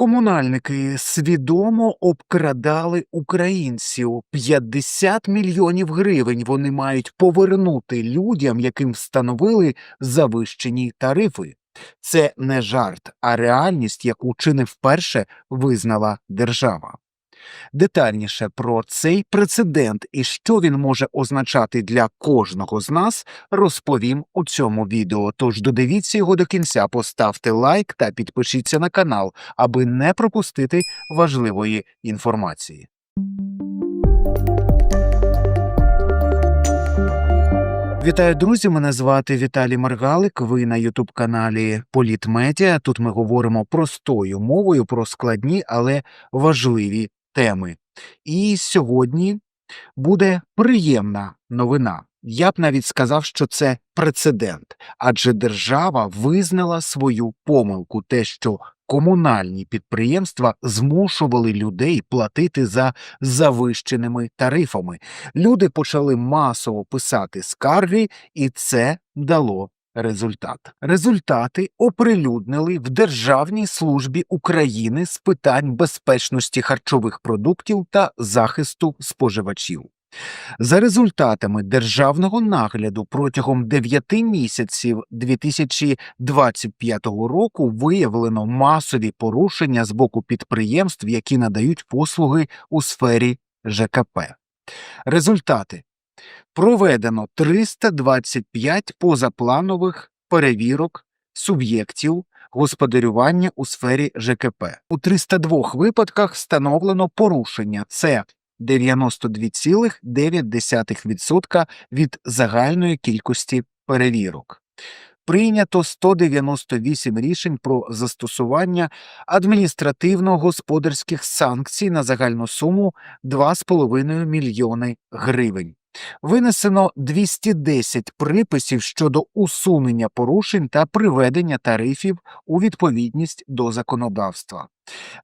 Комунальники свідомо обкрадали українців 50 мільйонів гривень. Вони мають повернути людям, яким встановили завищені тарифи. Це не жарт, а реальність, яку чи не вперше визнала держава. Детальніше про цей прецедент і що він може означати для кожного з нас, розповім у цьому відео. Тож додивіться його до кінця, поставте лайк та підпишіться на канал, аби не пропустити важливої інформації. Вітаю, друзі! Мене звати Віталій Маргалик. Ви на Ютуб каналі Політмедіа. Тут ми говоримо простою мовою про складні, але важливі теми. І сьогодні буде приємна новина. Я б навіть сказав, що це прецедент, адже держава визнала свою помилку, те, що комунальні підприємства змушували людей платити за завищеними тарифами. Люди почали масово писати скарги, і це дало результат. Результати оприлюднили в Державній службі України з питань безпечності харчових продуктів та захисту споживачів. За результатами державного нагляду протягом 9 місяців 2025 року виявлено масові порушення з боку підприємств, які надають послуги у сфері ЖКП. Результати проведено 325 позапланових перевірок суб'єктів господарювання у сфері ЖКП. У 302 випадках встановлено порушення. Це 92,9% від загальної кількості перевірок. Прийнято 198 рішень про застосування адміністративно-господарських санкцій на загальну суму 2,5 мільйони гривень. Винесено 210 приписів щодо усунення порушень та приведення тарифів у відповідність до законодавства.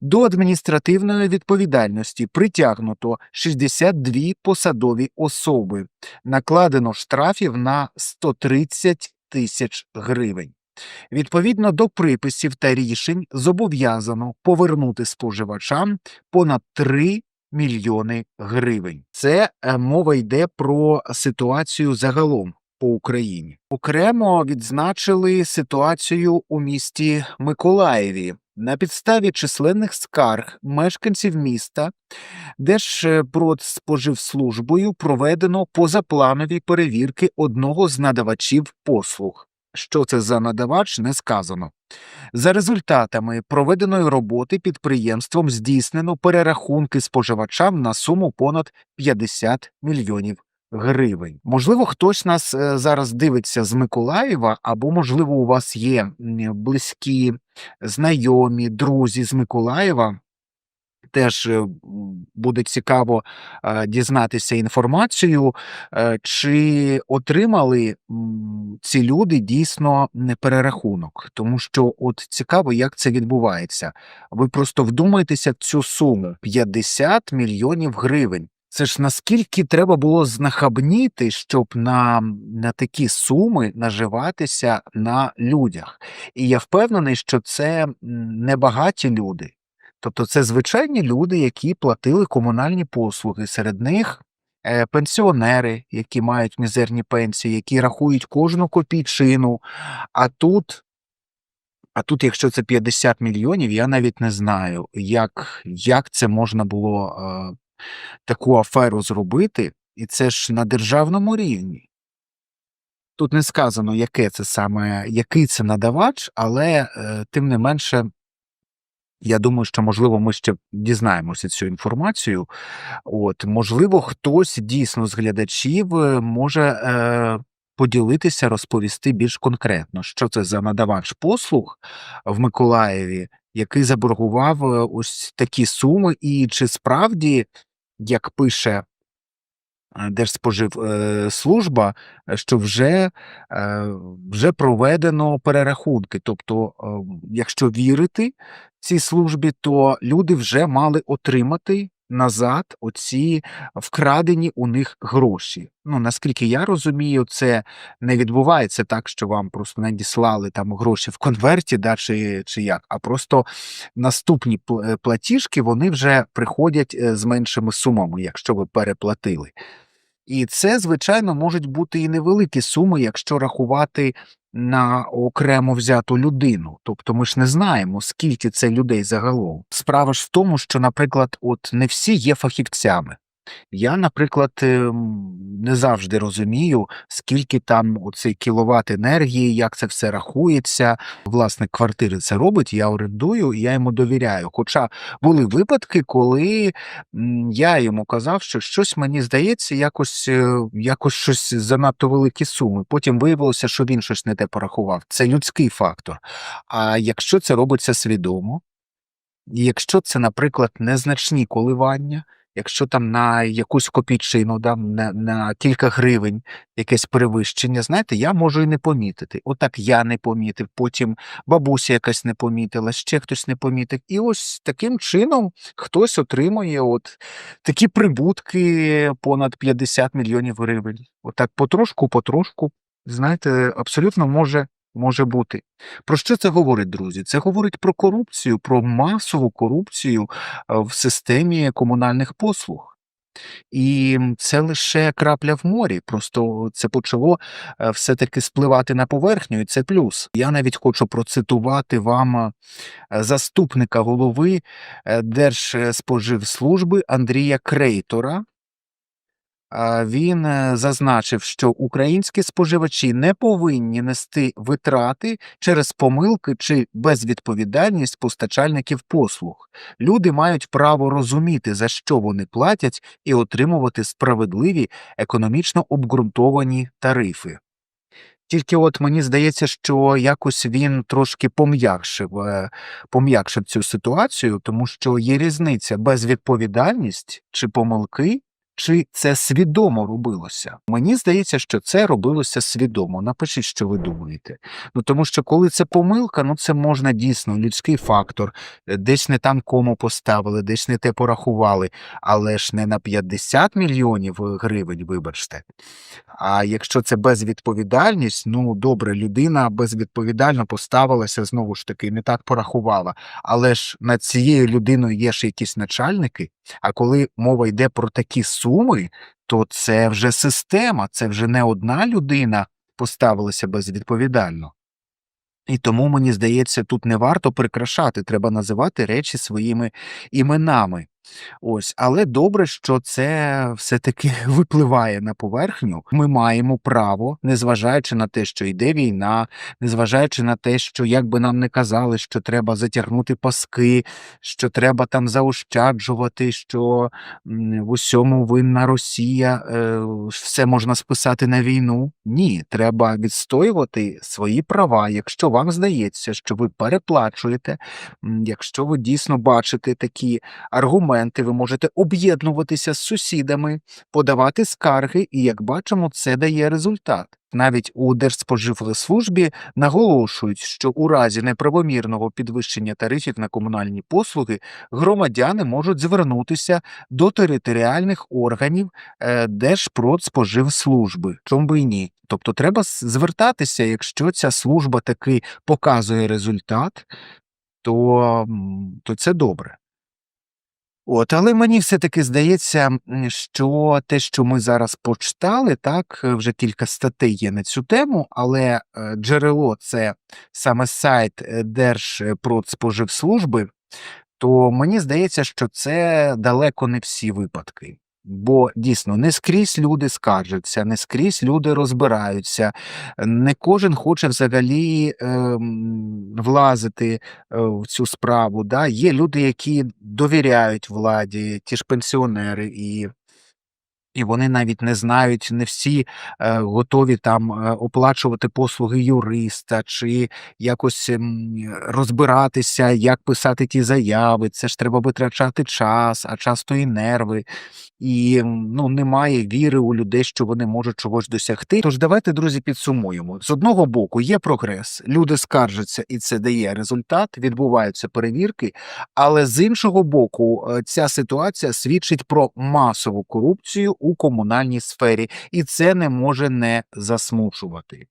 До адміністративної відповідальності притягнуто 62 посадові особи, накладено штрафів на 130 тисяч гривень. Відповідно до приписів та рішень зобов'язано повернути споживачам понад 3 мільйони гривень. Це е, мова йде про ситуацію загалом по Україні. Окремо відзначили ситуацію у місті Миколаєві. На підставі численних скарг мешканців міста Держпродспоживслужбою проведено позапланові перевірки одного з надавачів послуг. Що це за надавач, не сказано. За результатами проведеної роботи підприємством здійснено перерахунки споживачам на суму понад 50 мільйонів гривень. Можливо, хтось нас е, зараз дивиться з Миколаєва, або, можливо, у вас є близькі, знайомі, друзі з Миколаєва. Теж е, буде цікаво е, дізнатися інформацію, е, чи отримали ці люди дійсно не перерахунок, тому що от цікаво, як це відбувається. Ви просто вдумайтеся в цю суму 50 мільйонів гривень. Це ж наскільки треба було знахабніти, щоб на, на такі суми наживатися на людях. І я впевнений, що це не багаті люди. Тобто це звичайні люди, які платили комунальні послуги. Серед них е, пенсіонери, які мають мізерні пенсії, які рахують кожну копійчину. А тут, а тут, якщо це 50 мільйонів, я навіть не знаю, як, як це можна було е, таку аферу зробити, і це ж на державному рівні. Тут не сказано, яке це саме, який це надавач, але е, тим не менше, я думаю, що можливо ми ще дізнаємося цю інформацію. От, можливо, хтось дійсно з глядачів е, може е, поділитися, розповісти більш конкретно, що це за надавач послуг в Миколаєві, який заборгував е, ось такі суми, і чи справді, як пише е, Держспоживслужба, що вже, вже проведено перерахунки. Тобто, е, якщо вірити цій службі, то люди вже мали отримати назад оці вкрадені у них гроші. Ну, наскільки я розумію, це не відбувається так, що вам просто надіслали там гроші в конверті, да, чи, чи як, а просто наступні е, платіжки вони вже приходять е, з меншими сумами, якщо ви переплатили. І це, звичайно, можуть бути і невеликі суми, якщо рахувати на окремо взяту людину. Тобто ми ж не знаємо, скільки це людей загалом. Справа ж в тому, що, наприклад, от не всі є фахівцями. Я, наприклад, ем, не завжди розумію, скільки там оцей кіловат енергії, як це все рахується. Власник квартири це робить, я орендую, і я йому довіряю. Хоча були випадки, коли я йому казав, що щось мені здається, якось, е, якось щось занадто великі суми. Потім виявилося, що він щось не те порахував. Це людський фактор. А якщо це робиться свідомо, якщо це, наприклад, незначні коливання, якщо там на якусь копійчину, да, на, на кілька гривень якесь перевищення, знаєте, я можу і не помітити. Отак я не помітив, потім бабуся якась не помітила, ще хтось не помітив. І ось таким чином хтось отримує от такі прибутки понад 50 мільйонів гривень. Отак потрошку-потрошку, знаєте, абсолютно може, може бути. Про що це говорить, друзі? Це говорить про корупцію, про масову корупцію е, в системі комунальних послуг. І це лише крапля в морі. Просто це почало е, все-таки спливати на поверхню, і це плюс. Я навіть хочу процитувати вам е, заступника голови Держспоживслужби Андрія Крейтора. Він е, зазначив, що українські споживачі не повинні нести витрати через помилки чи безвідповідальність постачальників послуг. Люди мають право розуміти, за що вони платять, і отримувати справедливі економічно обґрунтовані тарифи. Тільки от мені здається, що якось він трошки пом'якшив, е, пом'якшив цю ситуацію, тому що є різниця безвідповідальність чи помилки, чи це свідомо робилося. Мені здається, що це робилося свідомо. Напишіть, що ви думаєте. Ну тому що коли це помилка, ну це можна дійсно людський фактор, е, десь не там кому поставили, десь не те порахували, але ж не на 50 мільйонів е, гривень, вибачте. А якщо це безвідповідальність, ну добре, людина безвідповідально поставилася знову ж таки, не так порахувала. Але ж над цією людиною є ж якісь начальники. А коли мова йде про такі суми, то це вже система, це вже не одна людина поставилася безвідповідально. І тому, мені здається, тут не варто прикрашати, треба називати речі своїми іменами. Ось, але добре, що це все-таки випливає на поверхню. Ми маємо право, незважаючи на те, що йде війна, незважаючи на те, що як би нам не казали, що треба затягнути паски, що треба там заощаджувати, що в усьому винна Росія, е, все можна списати на війну. Ні, треба відстоювати свої права. Якщо вам здається, що ви переплачуєте, якщо ви дійсно бачите такі аргументи, ви можете об'єднуватися з сусідами, подавати скарги, і як бачимо, це дає результат. Навіть у Держспоживслужбі наголошують, що у разі неправомірного підвищення тарифів на комунальні послуги громадяни можуть звернутися до територіальних органів е, Держпродспоживслужби. Чому би і ні? Тобто треба звертатися, якщо ця служба таки показує результат, то, то це добре. От, але мені все-таки здається, що те, що ми зараз почитали, так, е, вже кілька статей є на цю тему, але е, джерело це саме сайт е, Держпродспоживслужби, то мені здається, що це далеко не всі випадки. Бо дійсно не скрізь люди скаржаться, не скрізь люди розбираються, не кожен хоче взагалі е, влазити в цю справу. Да? Є люди, які довіряють владі, ті ж пенсіонери, і і вони навіть не знають, не всі е, готові там е, оплачувати послуги юриста чи якось ем, розбиратися, як писати ті заяви. Це ж треба витрачати час, а часто і нерви. І ну, немає віри у людей, що вони можуть чогось досягти. Тож давайте, друзі, підсумуємо. З одного боку, є прогрес, люди скаржаться, і це дає результат, відбуваються перевірки. Але з іншого боку, е, ця ситуація свідчить про масову корупцію у комунальній сфері, і це не може не засмучувати.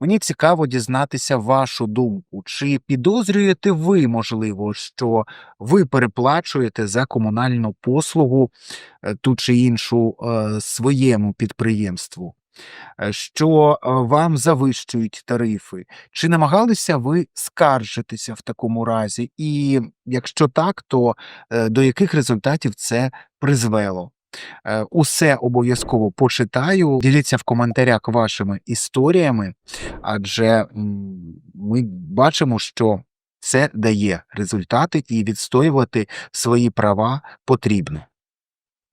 Мені цікаво дізнатися вашу думку. Чи підозрюєте ви, можливо, що ви переплачуєте за комунальну послугу е, ту чи іншу е, своєму підприємству? Е, Що вам завищують тарифи? Чи намагалися ви скаржитися в такому разі? І якщо так, то до яких результатів це призвело? Е, Усе обов'язково почитаю. Діліться в коментарях вашими історіями, адже ми бачимо, що це дає результати, і відстоювати свої права потрібно.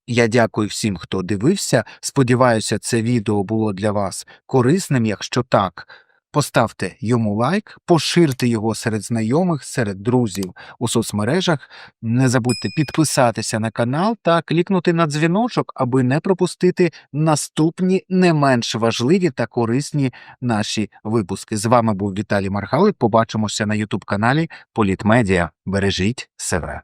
Я дякую всім, хто дивився. Сподіваюся, це відео було для вас корисним. Якщо так, поставте йому лайк, поширте його серед знайомих, серед друзів у соцмережах. Не забудьте підписатися на канал та клікнути на дзвіночок, аби не пропустити наступні не менш важливі та корисні наші випуски. З вами був Віталій Маргалик. Побачимося на Ютуб каналі Політмедіа. Бережіть себе.